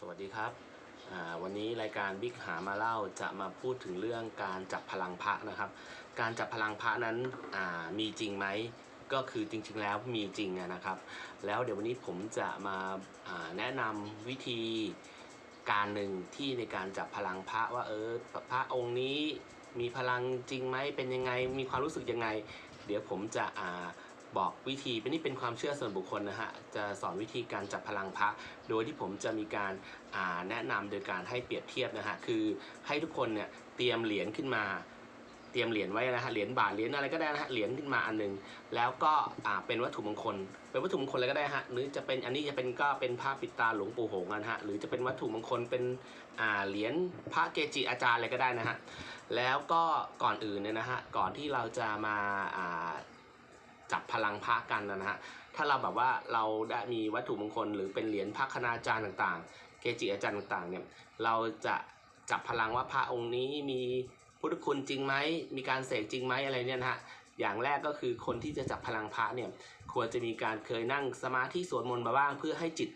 สวัสดีครับ วันนี้รายการบิ๊กหามาเล่าจะมาพูดถึงเรื่องการจับพลังพระนะครับ การจับพลังพระนั้นมีจริงไหมก็คือจริงๆแล้วมีจริงนะครับ แล้วเดี๋ยววันนี้ผมจะมาาแนะนำวิธีการหนึ่งที่ในการจับพลังพระว่าเออพระองค์นี้มีพลังจริงไหมเป็นยังไงมีความรู้สึกยังไง เดี๋ยวผมจะอ่า บอกวิธีเป็นนี่เป็นความเชื่อส่วนบุคคลนะฮะจะสอนวิธีการจับพลังพระ โดยที่ผมจะมีการาแนะนำโดยการให้เปรียบเทียบนะฮะคือให้ทุกคนเนี่ยเตรียมเหรียญขึ้นมาเตรียมเหรียญไว้นะฮะเหรียญบาทเหรียญอะไรก็ได้นะฮะเหรียญขึ้นมาอันหนึง แล้วก็เป็นวัตถุมงคล เป็นวัตถุมงคลอะไรก็ได้ฮะหรือจะเป็นอันนี้จะเป็นก็เป็นผ้าปิดตาหลวงปู่หงนะฮะหรือจะเป็นวัตถุมงคลเป็นเหรียญพระเกจิอาจารย์อะไรก็ได้นะฮะแล้วก็ก่อนอื่นเนี่ยนะฮะก่อนที่เราจะมา จับพลังพระกันนะฮะถ้าเราแบบว่าเราได้มีวัตถุมงคล หรือเป็นเหรียญพระคณาจารย์ต่างๆ เกจิอาจารย์ต่างๆเนี่ยเราจะจับพลังว่าพระองค์นี้มีพุทธคุณจริงไหมมีการเสกจริงไหมอะไรเนี่ยนะฮะอย่างแรกก็คือคนที่จะจับพลังพระเนี่ยควรจะมีการเคยนั่งสมาธิสวดมนต์มาบ้าง เพื่อให้จิต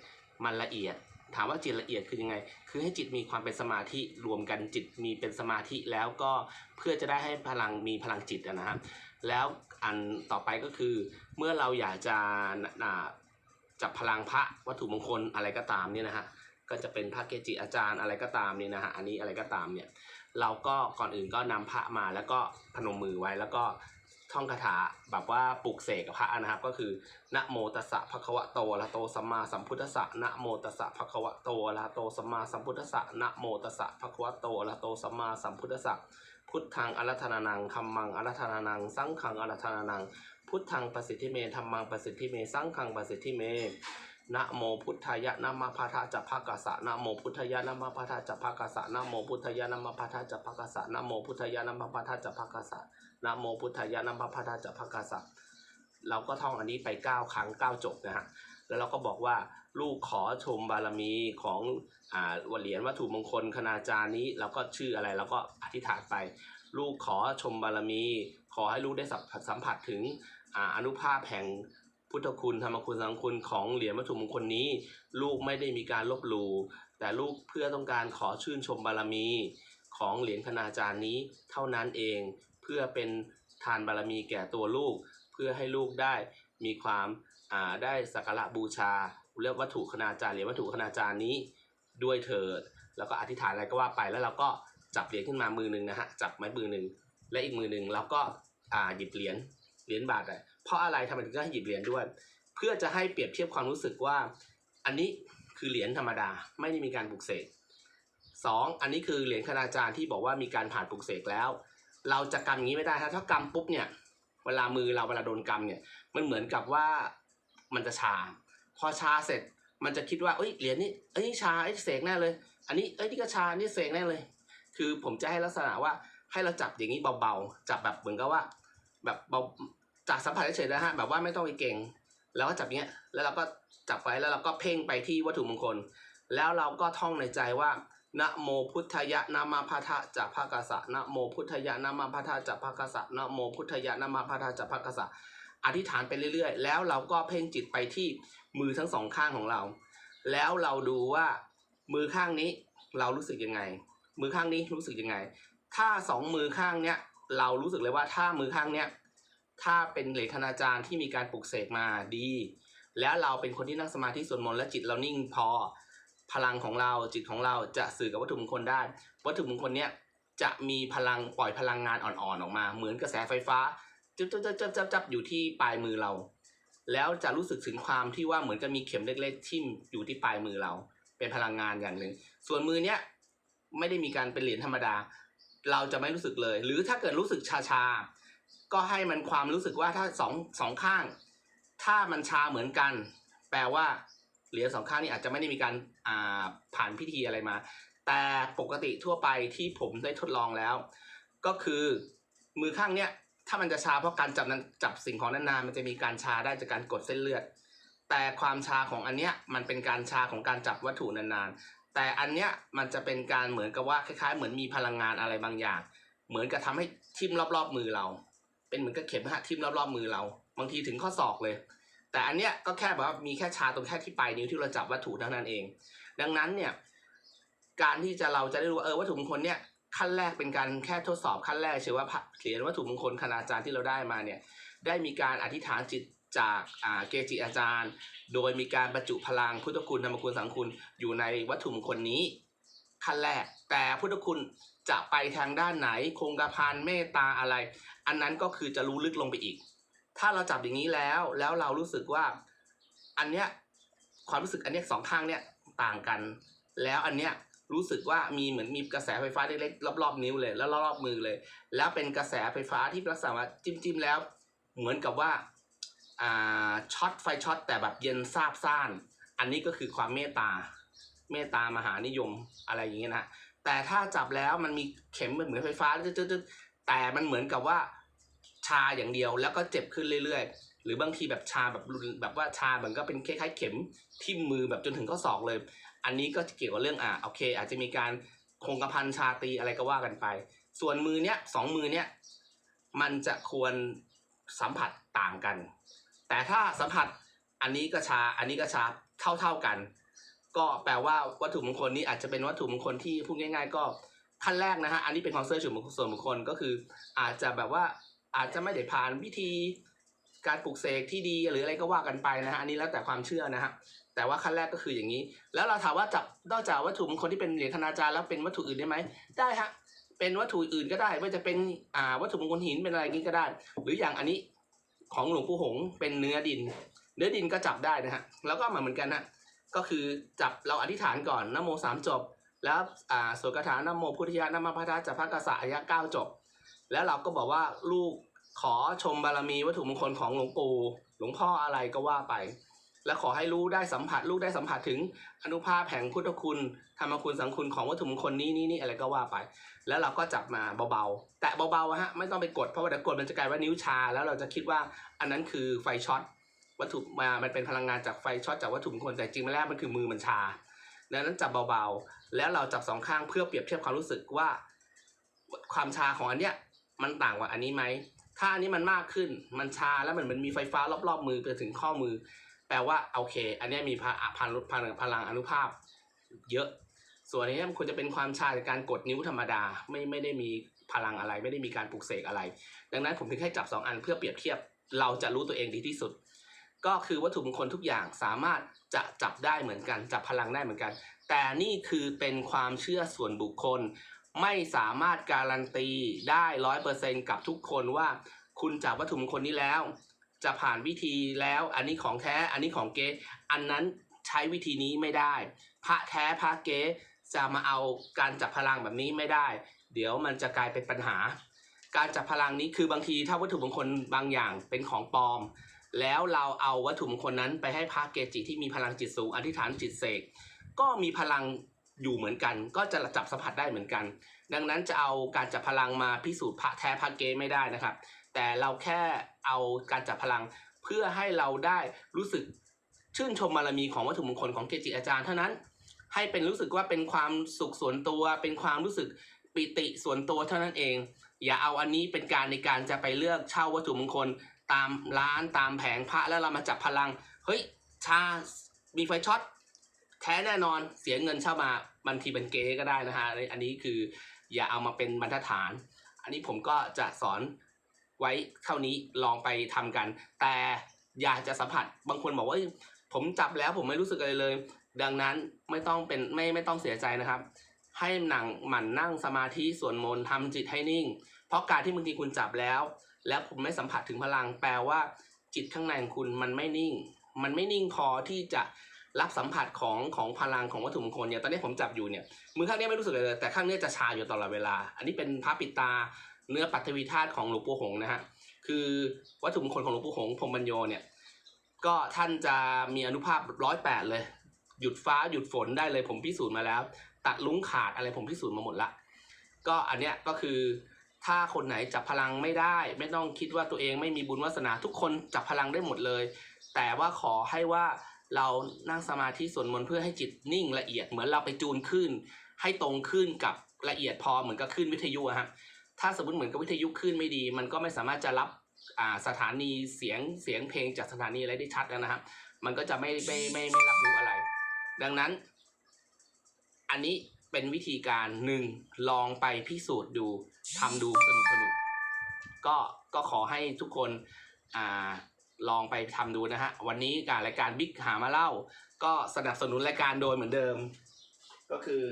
มันละเอียด ถามว่าจิตละเอียดคือยังไง คือให้จิตมีความเป็นสมาธิรวมกันจิตมีเป็นสมาธิแล้วก็เพื่อจะได้ให้พลังมีพลังจิตอะนะฮะ แล้วอันต่อไปก็คือ เมื่อเราอยากจะจับพลังพระวัตถุมงคลอะไรก็ตามเนี่ยนะฮะก็จะเป็นพระเกจิอาจารย์อะไรก็ตามเนี่ยนะฮะอันนี้อะไรก็ตามเนี่ยเราก็ก่อนอื่นก็นำพระมาแล้วก็พนมมือไว้แล้วก็ท่องคาถาแบบว่าปลุกเสกกับพระนะครับ ก็คือนะโมตัสสะภะคะวะโตอะระโตสัมมาสัมพุทธัสสะนะโมตัสสะภะคะวะโตอะระโตสัมมาสัมพุทธัสสะนะโมตัสสะภะคะวะโตระหะโตสัมมาสัมพุทธัสสะ พุทธังอรัธนานังคัมมังอรัธนานัง สังฆังอรัธนานัง พุทธังประสิทธิเมธรรมังประสิทธิเม สังฆังประสิทธิเมนะโมพุทธายะนะมะพาทะจัพพกสสะนะโมพุทธายะนะมะพาทะจัพพกสสะนะโมพุทธายะนะมะพาทะจัพพกสสะนะโมพุทธายะนะมะพาทะจัพพกสสะนะโมพุทธายะนะมะพาทะจัพพกสสะเราก็ท่องอันนี้ไปเก้าครั้งเก้าจบนะฮะ แล้วเราก็บอกว่า ลูกขอชมบารมีของอ่าเหรียญวัตถุมงคลคณาจารย์นี้เราก็ชื่ออะไรเราก็อธิษฐานไป ลูกขอชมบารมี ขอให้ลูกได้สัมผัสสัมผัสถึงอ่าอนุภาพแห่งพุทธคุณธรรมคุณสังคุณของเหรียญวัตถุมงคลนี้ ลูกไม่ได้มีการลบหลู่แต่ลูกเพื่อต้องการขอชื่นชมบารมี ของเหรียญคณาจารย์นี้เท่านั้นเอง เพื่อเป็นทานบารมีแก่ตัวลูก เพื่อให้ลูกได้ มีความอ่าได้สักการะบูชา เรียกวัตถุคณาจารย์เหรียญวัตถุคณาจารย์นี้ด้วยเถิด แล้วก็อธิษฐานอะไรก็ว่าไปแล้วเราก็จับเหรียญขึ้นมามือหนึ่งนะฮะจับไม้มือหนึ่งและอีกมือหนึ่งเราก็อ่าหยิบเหรียญเหรียญบาทอะเพราะอะไรทำไมถึงต้องให้หยิบเหรียญด้วย เพื่อจะให้เปรียบเทียบความรู้สึกว่า อันนี้คือเหรียญธรรมดาไม่ได้มีการปลุกเสกสองอันนี้คือเหรียญคณาจารย์ที่บอกว่ามีการผ่านปลุกเสกแล้ว เราจะกำอย่างนี้ไม่ได้ถ้าถ้ากำปุ๊บเนี่ย เวลามือเราเวลาโดนกำเนี่ย มันเหมือนกับว่ามันจะชา พอชาเสร็จมันจะคิดว่าเอ้ยเหรียญนี้เอ้ยชาไอ้ยเสกแน่เลย อันนี้เอ้ยนี่ก็ชานี่เสกแน่เลย คือผมจะให้ลักษณะว่าให้เราจับอย่างนี้เบาๆจับแบบเหมือนกับว่า แบบเบาจากสัมผัสเฉยๆนะฮะแบบว่าไม่ต้องไปเก่ง แล้วก็จับเนี้ยแล้วเราก็จับไว้แล้วเราก็เพ่งไปที่วัตถุมงคล แล้วเราก็ท่องในใจว่า นะโมพุทธายะนามาพาทะจากภากาสะนะโมพุทธายะนามาพาทะจากภากาสะนะโมพุทธายะนามาพาทะจากภากาสะอธิษฐานไปเรื่อยๆ แล้วเราก็เพ่งจิตไปที่มือทั้งสองข้างของเรา แล้วเราดูว่ามือข้างนี้เรารู้สึกยังไง มือข้างนี้รู้สึกยังไง ถ้าสองมือข้างเนี้ยเรารู้สึกเลยว่าถ้ามือข้างเนี้ยถ้าเป็นเหรียญคณาจารย์ที่มีการปลุกเสกมาดี แล้วเราเป็นคนที่นั่งสมาธิสวดมนต์และจิตเรานิ่งพอ พลังของเราจิตของเราจะสื่อกับวัตถุมงคลได้ วัตถุมงคลเนี้ยจะมีพลังปล่อยพลังงานอ่อนๆออกมา เหมือนกระแสไฟฟ้าจับจับจับจับจับจับอยู่ที่ปลายมือเรา แล้วจะรู้สึกถึงความที่ว่าเหมือนกับมีเข็มเล็ก ๆ ทิ่มอยู่ที่ปลายมือเรา เป็นพลังงานอย่างหนึ่ง ส่วนมือเนี้ยไม่ได้มีการเป็นเหรียญธรรมดา เราจะไม่รู้สึกเลย หรือถ้าเกิดรู้สึกชาชาๆก็ให้มันความรู้สึกว่าถ้าสองสองข้าง ถ้ามันชาเหมือนกัน แปลว่า เหรียญสองข้างนี้อาจจะไม่ได้มีการอ่าผ่านพิธีอะไรมา แต่ปกติทั่วไปที่ผมได้ทดลองแล้ว ก็คือมือข้างเนี้ยถ้ามันจะชาเพราะการจับนั้นจับสิ่งของนานๆมันจะมีการชาได้จากการกดเส้นเลือด แต่ความชาของอันเนี้ยมันเป็นการชาของการจับวัตถุนานๆ แต่อันเนี้ยมันจะเป็นการเหมือนกับว่าคล้ายๆ เหมือนมีพลังงานอะไรบางอย่าง เหมือนกับทำให้ทิ่มรอบๆมือเรา เป็นเหมือนกับเข็มฮะทิ่มรอบๆมือเรา บางทีถึงข้อศอกเลย แต่อันเนี้ยก็แค่แบบว่ามีแค่ชาตรงแค่ที่ปลายนิ้วที่เราจับวัตถุเท่านั้นเอง ดังนั้นเนี่ยการที่จะเราจะได้รู้ว่าเออวัตถุมงคลเนี่ยขั้นแรกเป็นการแค่ทดสอบขั้นแรกเชื่อว่าเหรียญวัตถุมงคลคณาจารย์ที่เราได้มาเนี่ยได้มีการอธิษฐานจิตจากอ่าเกจิอาจารย์ โดยมีการบรรจุพลังพุทธคุณธรรมคุณสังคุณอยู่ในวัตถุมงคลนี้ขั้นแรก แต่พุทธคุณจะไปทางด้านไหน คงกระพันเมตตาอะไร อันนั้นก็คือจะรู้ลึกลงไปอีก ถ้าเราจับอย่างนี้แล้ว แล้วเรารู้สึกว่า อันเนี้ยความรู้สึกอันเนี้ยสองข้างเนี้ยต่างกัน แล้วอันเนี้ยรู้สึกว่ามีเหมือนมีกระแสไฟฟ้าเล็กๆรอบๆนิ้วเลย แล้วรอบๆมือเลย แล้วเป็นกระแสไฟฟ้าที่ลักษณะว่าจิ้มๆแล้ว เหมือนกับว่าอ่าช็อตไฟช็อตแต่แบบเย็นซาบซ่าน อันนี้ก็คือความเมตตาเมตตามหานิยมอะไรอย่างเงี้ยนะแต่ถ้าจับแล้วมันมีเข็มเหมือนไฟฟ้าจืดๆแต่มันเหมือนกับว่าาอย่างเดียวแล้วก็เจ็บขึ้นเรื่อยๆ หรือบางทีแบบชาแบบรุนแบบว่าชาเหมือนก็เป็นคล้ายๆเข็มทิ่มมือแบบจนถึงข้อศอกเลย อันนี้ก็เกี่ยวกับเรื่องอ่าโอเค อาจจะมีการคงกระพันชาตีอะไรก็ว่ากันไป ส่วนมือเนี้ยสองมือเนี้ยมันจะควรสัมผัสต่างกัน แต่ถ้าสัมผัสอันนี้ก็ชาอันนี้ก็ชาเท่าๆกัน ก็แปลว่าวัตถุมงคลนี้อาจจะเป็นวัตถุมงคลที่พูดง่าย ๆ ก็ขั้นแรกนะฮะอันนี้เป็นความเชื่อส่วนบุคคลก็คือ อาจจะแบบว่า อาจจะไม่ได้ผ่านวิธีการปลูกเสกที่ดีหรืออะไรก็ว่ากันไปนะฮะอันนี้แล้วแต่ความเชื่อนะฮะแต่ว่าขั้นแรกก็คืออย่างนี้ แล้วเราถามว่าจับนอกจากวัตถุมงคลที่เป็นเหรียญคณาจารย์แล้วเป็นวัตถุอื่นได้ไหมได้ฮะเป็นวัตถุอื่นก็ได้ว่าจะเป็นอ่าวัตถุมงคลหินเป็นอะไรนี้ก็ได้ หรืออย่างอันนี้ของหลวงปู่หงส์เป็นเนื้อดิน เนื้อดินก็จับได้นะฮะแล้วก็มาเหมือนกันนะก็คือจับเราอธิษฐานก่อนนโมสามจบ แล้วอ่าสวดคาถานโมพุทธิยะนมพัทธะจัพพะกษะอายะเก้าจบ แล้วเราก็บอกว่าลูกขอชมบารมีวัตถุมงคลของหลวงปู่หลวงพ่ออะไรก็ว่าไป และขอให้รู้ได้สัมผัส ลูกได้สัมผัสถึงอนุภาพแห่งพุทธคุณธรรมคุณสังคุณของวัตถุมงคลนี้นี่นี่อะไรก็ว่าไป แล้วเราก็จับมาเบาๆ แตะเบาๆฮะไม่ต้องไปกดเพราะว่าเดี๋ยวกดมันจะกลายว่านิ้วชา แล้วเราจะคิดว่าอันนั้นคือไฟช็อตวัตถุมามันเป็นพลังงานจากไฟช็อตจากวัตถุมงคลแต่จริงๆแล้วมันคือมือมันชาดังนั้นจับเบาๆ แล้วเราจับสองข้างเพื่อเปรียบเทียบความรู้สึกว่า ความชาของอันเนี้ย มันต่างกว่าอันนี้ไหม ถ้าอันนี้มันมากขึ้น มันชาแล้วมันมันมีไฟฟ้ารอบๆมือไปถึงข้อมือ แปลว่าโอเค อันนี้มีพลังพลังพลังพลังอนุภาพ เยอะ ส่วนอันนี้มันควรจะเป็นความชาจากการกดนิ้วธรรมดา ไม่ไม่ได้มีพลังอะไร ไม่ได้มีการปลุกเสกอะไร ดังนั้นผมถึงให้จับสองอันเพื่อเปรียบเทียบ เราจะรู้ตัวเองดีที่สุด ก็คือวัตถุมงคลทุกอย่างสามารถจะจับได้เหมือนกัน จับพลังได้เหมือนกัน แต่นี่คือเป็นความเชื่อส่วนบุคคล ไม่สามารถการันตีได้ร้อยเปอร์เซนกับทุกคนว่า คุณจับวัตถุมงคลนี้แล้ว จะผ่านวิธีแล้ว อันนี้ของแท้ อันนี้ของเก๊อันนั้นใช้วิธีนี้ไม่ได้ พระแท้พระเก๊จะมาเอาการจับพลังแบบนี้ไม่ได้ เดี๋ยวมันจะกลายเป็นปัญหา การจับพลังนี้คือบางทีถ้าวัตถุมงคลบางอย่างเป็นของปลอม แล้วเราเอาวัตถุมงคลนั้นไปให้พระเกจิที่มีพลังจิตสูงอธิษฐานจิตเสกก็มีพลัง อยู่เหมือนกัน ก็จะจับสัมผัสได้เหมือนกัน ดังนั้นจะเอาการจับพลังมาพิสูจน์พระแท้พระเกไม่ได้นะครับ แต่เราแค่เอาการจับพลังเพื่อให้เราได้รู้สึกชื่นชมบารมีของวัตถุมงคลของเกจิอาจารย์เท่านั้นให้เป็นรู้สึกว่าเป็นความสุขส่วนตัว เป็นความรู้สึกปิติส่วนตัวเท่านั้นเอง อย่าเอาอันนี้เป็นการในการจะไปเลือกเช่าวัตถุมงคล ตามร้านตามแผงพระแล้วเรามาจับพลัง เฮ้ยชา มีไฟช็อต แท้แน่นอนเสียเงินเช่ามา บางทีเป็นเก๊ก็ได้นะฮะอันนี้อันนี้คืออย่าเอามาเป็นบรรทัดฐาน อันนี้ผมก็จะสอนไว้เท่านี้ลองไปทำกัน แต่อย่าจะสัมผัสบางคนบอกว่าผมจับแล้วผมไม่รู้สึกอะไรเลย ดังนั้นไม่ต้องเป็นไม่ไม่ต้องเสียใจนะครับ ให้หนังหมั่นนั่งสมาธิสวดมนต์ทำจิตให้นิ่ง เพราะการที่บางทีคุณจับแล้ว แล้วผมไม่สัมผัสถึงพลังแปลว่าจิตข้างในของคุณมันไม่นิ่ง มันไม่นิ่งพอที่จะ รับสัมผัสของของพลังของวัตถุมงคลเนี่ยตอนนี้ผมจับอยู่เนี่ยมือข้างนี้ไม่รู้สึกเลยแต่ข้างนี้จะชาอยู่ตลอดเวลา อันนี้เป็นพระปิตาเนื้อปัทวีธาตุของหลวงปู่หงนะฮะคือวัตถุมงคลของหลวงปู่หงพรมบัญโยเนี่ยก็ท่านจะมีอนุภาพร้อยแปดเลย หยุดฟ้าหยุดฝนได้เลยผมพิสูจน์มาแล้ว ตัดลุ้งขาดอะไรผมพิสูจน์มาหมดละก็อันเนี้ยก็คือถ้าคนไหนจับพลังไม่ได้ ไม่ต้องคิดว่าตัวเองไม่มีบุญวาสนาทุกคนจับพลังได้หมดเลย แต่ว่าขอให้ว่า เรานั่งสมาธิสวดมนต์เพื่อให้จิตนิ่งละเอียดเหมือนเราไปจูนขึ้น ให้ตรงขึ้นกับละเอียดพอเหมือนกับขึ้นวิทยุอะฮะถ้าสมมติเหมือนกับวิทยุขึ้นไม่ดี มันก็ไม่สามารถจะรับสถานีเสียงเสียงเพลงจากสถานีอะไรได้ชัดแล้วนะครับ มันก็จะไม่ไม่ไม่ไม่รับรู้อะไร ดังนั้น อันนี้เป็นวิธีการหนึ่งลองไปพิสูจน์ดูทำดูสนุกสนุกก็ก็ขอให้ทุกคนอ่า ลองไปทำดูนะฮะ วันนี้การรายการบิ๊กหามาเล่า ก็สนับสนุนรายการโดยเหมือนเดิม ก็คือ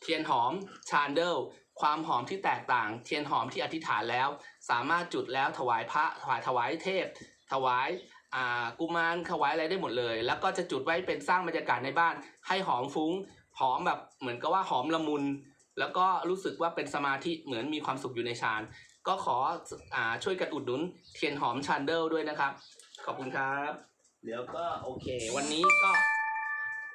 เทียนหอมชานเดิลความหอมที่แตกต่าง เทียนหอมที่อธิษฐานแล้ว สามารถจุดแล้วถวายพระถวายถวายเทพ ถวายอ่ากุมารถวายอะไรได้หมดเลย แล้วก็จะจุดไว้เป็นสร้างบรรยากาศในบ้าน ให้หอมฟุ้งหอมแบบเหมือนกับว่าหอมละมุนแล้วก็รู้สึกว่าเป็นสมาธิเหมือนมีความสุขอยู่ในฌาน ก็ขออ่าช่วยกันอุดหนุนเทียนหอมชันเดิลด้วยนะครับ ขอบคุณครับเดี๋ยวก็โอเค วันนี้ก็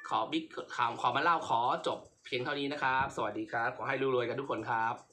ขอบิ๊กข่าวขอมาเล่าขอจบเพียงเท่านี้นะครับ สวัสดีครับ ขอให้รวยๆกันทุกคนครับ